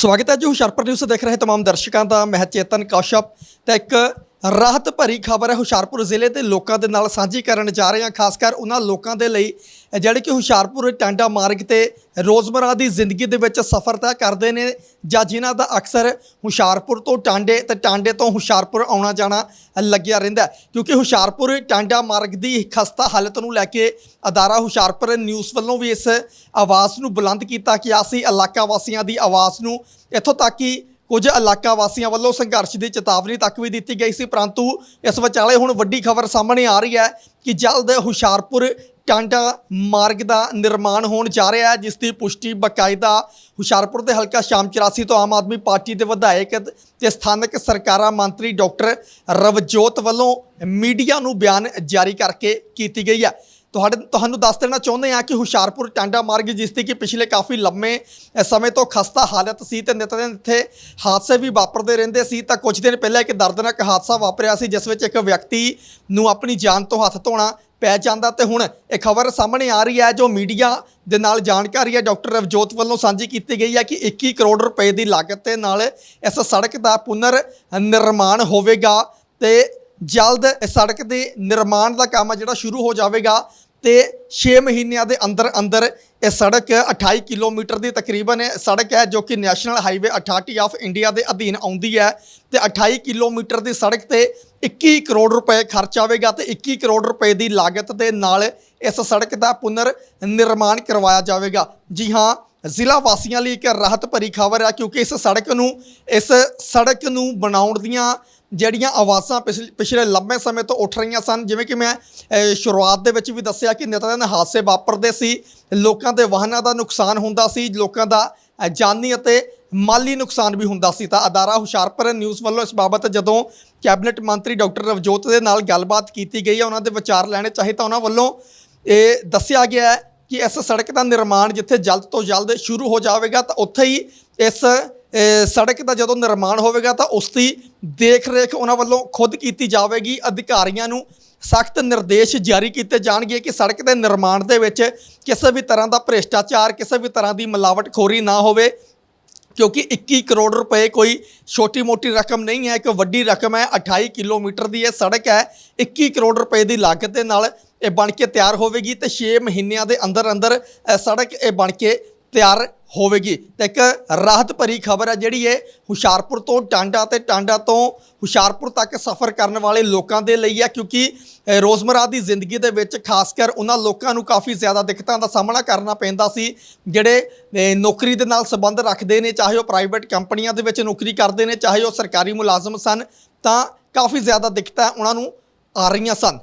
ਸਵਾਗਤ ਹੈ ਜੀ, ਹੁਸ਼ਿਆਰਪੁਰ ਨਿਊਜ਼ ਦੇਖ ਰਹੇ ਤਮਾਮ ਦਰਸ਼ਕਾਂ ਦਾ, ਮੈਂ ਚੇਤਨ ਕੌਸ਼ਪ ਤੇ ਇੱਕ ਰਾਹਤ ਭਰੀ ਖਬਰ ਹੈ। ਹੁਸ਼ਿਆਰਪੁਰ ਜ਼ਿਲ੍ਹੇ ਦੇ ਲੋਕਾਂ ਦੇ ਨਾਲ ਸਾਂਝੀ ਕਰਨ ਜਾ ਰਹੇ ਹਾਂ। ਖਾਸ ਕਰ ਉਹਨਾਂ ਲੋਕਾਂ ਦੇ ਲਈ, ਜਿਹੜੇ ਕਿ ਹੁਸ਼ਿਆਰਪੁਰ ਟਾਂਡਾ ਮਾਰਗ ਤੇ ਰੋਜ਼ਮਰਾ ਦੀ ਜ਼ਿੰਦਗੀ ਦੇ ਵਿੱਚ ਸਫ਼ਰ ਤੈਅ ਕਰਦੇ ਨੇ ਜਾਂ ਜਿਨ੍ਹਾਂ ਦਾ ਅਕਸਰ ਹੁਸ਼ਿਆਰਪੁਰ ਤੋਂ ਟਾਂਡੇ ਤੇ ਟਾਂਡੇ ਤੋਂ ਹੁਸ਼ਿਆਰਪੁਰ ਆਉਣਾ ਜਾਣਾ ਲੱਗਿਆ ਰਹਿੰਦਾ ਕਿਉਂਕਿ ਹੁਸ਼ਿਆਰਪੁਰ ਟਾਂਡਾ ਮਾਰਗ ਦੀ ਖਸਤਾ ਹਾਲਤ ਨੂੰ ਲੈ ਕੇ ਅਦਾਰਾ ਹੁਸ਼ਿਆਰਪੁਰ ਨਿਊਜ਼ ਵੱਲੋਂ ਵੀ ਇਸ ਆਵਾਜ਼ ਨੂੰ ਬੁਲੰਦ ਕੀਤਾ ਗਿਆ ਸੀ। ਇਲਾਕਾ ਵਾਸੀਆਂ ਦੀ ਆਵਾਜ਼ ਨੂੰ ਇੱਥੋਂ ਤੱਕ ਕਿ ਕੁਝ ਇਲਾਕਾ ਵਾਸੀਆਂ ਵੱਲੋਂ ਸੰਘਰਸ਼ ਦੀ ਚੇਤਾਵਨੀ ਤੱਕ ਵੀ ਦਿੱਤੀ ਗਈ ਸੀ, ਪਰੰਤੂ ਇਸ ਵਿਚਾਲੇ ਹੁਣ ਵੱਡੀ ਖਬਰ ਸਾਹਮਣੇ ਆ ਰਹੀ ਹੈ ਕਿ ਜਲਦ ਹੁਸ਼ਿਆਰਪੁਰ ਟਾਂਡਾ ਮਾਰਗ ਦਾ ਨਿਰਮਾਣ ਹੋਣ ਜਾ ਰਿਹਾ ਹੈ, ਜਿਸ ਦੀ ਪੁਸ਼ਟੀ ਬਕਾਇਦਾ ਹੁਸ਼ਿਆਰਪੁਰ ਦੇ ਹਲਕਾ ਸ਼ਾਮ 84 ਤੋਂ ਆਮ ਆਦਮੀ ਪਾਰਟੀ ਦੇ ਵਿਧਾਇਕ ਤੇ ਸਥਾਨਕ ਸਰਕਾਰਾਂ ਮੰਤਰੀ ਡਾਕਟਰ ਰਵਜੋਤ ਵੱਲੋਂ ਮੀਡੀਆ ਨੂੰ ਬਿਆਨ ਜਾਰੀ ਕਰਕੇ ਕੀਤੀ ਗਈ ਹੈ। ਤੁਹਾਡੇ ਤੁਹਾਨੂੰ ਦੱਸ ਦੇਣਾ ਚਾਹੁੰਦੇ ਹਾਂ ਕਿ ਹੁਸ਼ਿਆਰਪੁਰ ਟਾਂਡਾ ਮਾਰਗ ਜਿਸ ਦੀ ਕਿ ਪਿਛਲੇ ਕਾਫੀ ਲੰਮੇ ਸਮੇਂ ਤੋਂ ਖਸਤਾ ਹਾਲਤ ਸੀ ਤੇ ਨਿਤ ਦਿਨ ਇੱਥੇ ਹਾਦਸੇ ਵੀ ਵਾਪਰਦੇ ਰਹਿੰਦੇ ਸੀ। ਤਾਂ ਕੁਝ ਦਿਨ ਪਹਿਲਾਂ ਇੱਕ ਦਰਦਨਾਕ ਹਾਦਸਾ ਵਾਪਰਿਆ ਸੀ, ਜਿਸ ਵਿੱਚ ਇੱਕ ਵਿਅਕਤੀ ਨੂੰ ਆਪਣੀ ਜਾਨ ਤੋਂ ਹੱਥ ਧੋਣਾ ਪੈ ਜਾਂਦਾ ਤੇ ਹੁਣ ਇਹ ਖਬਰ ਸਾਹਮਣੇ ਆ ਰਹੀ ਹੈ, ਜੋ ਮੀਡੀਆ ਦੇ ਨਾਲ ਜਾਣਕਾਰੀ ਹੈ। ਡਾਕਟਰ ਰਵਜੋਤ ਵੱਲੋਂ ਸਾਂਝੀ ਕੀਤੀ ਗਈ ਹੈ ਕਿ 21 ਕਰੋੜ ਰੁਪਏ ਦੀ ਲਾਗਤ ਦੇ ਨਾਲ ਇਸ ਸੜਕ ਦਾ ਪੁਨਰ ਨਿਰਮਾਣ ਹੋਵੇਗਾ ਤੇ ਜਲਦ ਇਸ ਸੜਕ ਦੇ ਨਿਰਮਾਣ ਦਾ ਕੰਮ ਆ ਜਿਹੜਾ ਸ਼ੁਰੂ ਹੋ ਜਾਵੇਗਾ ਤੇ 6 ਮਹੀਨਿਆਂ ਦੇ ਅੰਦਰ ਅੰਦਰ ਇਹ ਸੜਕ 28 ਕਿਲੋਮੀਟਰ ਦੀ ਤਕਰੀਬਨ ਇਹ ਸੜਕ ਹੈ ਜੋ ਕਿ ਨੈਸ਼ਨਲ ਹਾਈਵੇ 68 ਆਫ ਇੰਡੀਆ ਦੇ ਅਧੀਨ ਆਉਂਦੀ ਹੈ ਤੇ 28 ਕਿਲੋਮੀਟਰ ਦੀ ਸੜਕ ਤੇ 21 ਕਰੋੜ ਰੁਪਏ ਖਰਚ ਆਵੇਗਾ ਤੇ 21 ਕਰੋੜ ਰੁਪਏ ਦੀ ਲਾਗਤ ਦੇ ਨਾਲ ਇਸ ਸੜਕ ਦਾ ਪੁਨਰ ਨਿਰਮਾਣ ਕਰਵਾਇਆ ਜਾਵੇਗਾ। ਜੀ ਹਾਂ, ਜ਼ਿਲ੍ਹਾ ਵਾਸੀਆਂ ਲਈ ਇੱਕ ਰਾਹਤ ਭਰੀ ਖਬਰ ਹੈ ਕਿਉਂਕਿ ਇਸ ਸੜਕ ਨੂੰ, ਇਸ ਸੜਕ ਨੂੰ ਬਣਾਉਣ ਦੀਆਂ ਜਿਹੜੀਆਂ ਆਵਾਜ਼ਾਂ ਪਿਛ ਪਿਛਲੇ ਲੰਬੇ ਸਮੇਂ ਤੋਂ ਉੱਠ ਰਹੀਆਂ ਸਨ ਜਿਵੇਂ ਕਿ ਮੈਂ ਅਹ, ਸ਼ੁਰੂਆਤ ਦੇ ਵਿੱਚ ਵੀ ਦੱਸਿਆ ਕਿ ਨਿਤਦਿਨ ਹਾਦਸੇ ਵਾਪਰਦੇ ਸੀ ਲੋਕਾਂ ਦੇ ਵਾਹਨਾਂ ਦਾ ਨੁਕਸਾਨ ਹੁੰਦਾ ਸੀ ਲੋਕਾਂ ਦਾ ਅਹ, ਜਾਨੀ ਅਤੇ ਮਾਲੀ ਨੁਕਸਾਨ ਵੀ ਹੁੰਦਾ ਸੀ। ਤਾਂ ਅਦਾਰਾ ਹੁਸ਼ਿਆਰਪੁਰ ਨਿਊਜ਼ ਵੱਲੋਂ ਇਸ ਬਾਬਤ ਜਦੋਂ ਕੈਬਨਿਟ ਮੰਤਰੀ ਡਾਕਟਰ ਰਵਜੋਤ ਦੇ ਨਾਲ ਗੱਲਬਾਤ ਕੀਤੀ ਗਈ ਹੈ ਉਹਨਾਂ ਦੇ ਵਿਚਾਰ ਲੈਣੇ ਚਾਹੇ ਤਾਂ ਉਹਨਾਂ ਵੱਲੋਂ ਇਹ ਦੱਸਿਆ ਗਿਆ ਹੈ ਕਿ ਇਸ ਸੜਕ ਦਾ ਨਿਰਮਾਣ ਜਿੱਥੇ ਜਲਦ ਤੋਂ ਜਲਦ ਸ਼ੁਰੂ ਹੋ ਜਾਵੇਗਾ ਤਾਂ ਉੱਥੇ ਹੀ ਇਸ ਸੜਕ ਦਾ ਜਦੋਂ ਨਿਰਮਾਣ ਹੋਵੇਗਾ ਤਾਂ ਉਸ ਦੀ ਦੇਖ ਰੇਖ ਉਹਨਾਂ ਵੱਲੋਂ ਖੁਦ ਕੀਤੀ ਜਾਵੇਗੀ। ਅਧਿਕਾਰੀਆਂ ਨੂੰ ਸਖਤ ਨਿਰਦੇਸ਼ ਜਾਰੀ ਕੀਤੇ ਜਾਣਗੇ ਕਿ ਸੜਕ ਦੇ ਨਿਰਮਾਣ ਦੇ ਵਿੱਚ ਕਿਸੇ ਵੀ ਤਰ੍ਹਾਂ ਦਾ ਭ੍ਰਿਸ਼ਟਾਚਾਰ, ਕਿਸੇ ਵੀ ਤਰ੍ਹਾਂ ਦੀ ਮਿਲਾਵਟਖੋਰੀ ਨਾ ਹੋਵੇ, ਕਿਉਂਕਿ 21 ਕਰੋੜ ਰੁਪਏ ਕੋਈ ਛੋਟੀ-ਮੋਟੀ ਰਕਮ ਨਹੀਂ ਹੈ, ਇੱਕ ਵੱਡੀ ਰਕਮ ਹੈ 28 ਕਿਲੋਮੀਟਰ ਦੀ ਇਹ ਸੜਕ ਹੈ 21 ਕਰੋੜ ਰੁਪਏ ਦੀ ਲਾਗਤ ਦੇ ਨਾਲ ਇਹ ਬਣ ਕੇ ਤਿਆਰ ਹੋਵੇਗੀ ਤੇ 6 ਮਹੀਨਿਆਂ ਦੇ ਅੰਦਰ ਅੰਦਰ ਸੜਕ ਇਹ ਬਣ ਕੇ ਤਿਆਰ ਹੋਵੇਗੀ। ਤੇ ਇੱਕ ਰਾਹਤ ਭਰੀ ਖਬਰ ਹੈ ਜਿਹੜੀ ਇਹ ਹੁਸ਼ਿਆਰਪੁਰ ਤੋਂ ਟਾਂਡਾ ਤੇ ਟਾਂਡਾ ਤੋਂ ਹੁਸ਼ਿਆਰਪੁਰ ਤੱਕ ਸਫ਼ਰ ਕਰਨ ਵਾਲੇ ਲੋਕਾਂ ਦੇ ਲਈ ਹੈ ਕਿਉਂਕਿ ਰੋਜ਼ਮਰਾ ਦੀ ਜ਼ਿੰਦਗੀ ਦੇ ਵਿੱਚ ਖਾਸ ਕਰ ਉਹਨਾਂ ਲੋਕਾਂ ਨੂੰ ਕਾਫੀ ਜ਼ਿਆਦਾ ਦਿੱਕਤਾਂ ਦਾ ਸਾਹਮਣਾ ਕਰਨਾ ਪੈਂਦਾ ਸੀ, ਜਿਹੜੇ ਨੌਕਰੀ ਦੇ ਨਾਲ ਸੰਬੰਧ ਰੱਖਦੇ ਨੇ, ਚਾਹੇ ਉਹ ਪ੍ਰਾਈਵੇਟ ਕੰਪਨੀਆਂ ਦੇ ਵਿੱਚ ਨੌਕਰੀ ਕਰਦੇ ਨੇ, ਚਾਹੇ ਉਹ ਸਰਕਾਰੀ ਮੁਲਾਜ਼ਮ ਸਨ, ਤਾਂ ਕਾਫੀ ਜ਼ਿਆਦਾ ਦਿੱਕਤਾਂ ਉਹਨਾਂ ਨੂੰ ਆ ਰਹੀਆਂ ਸਨ।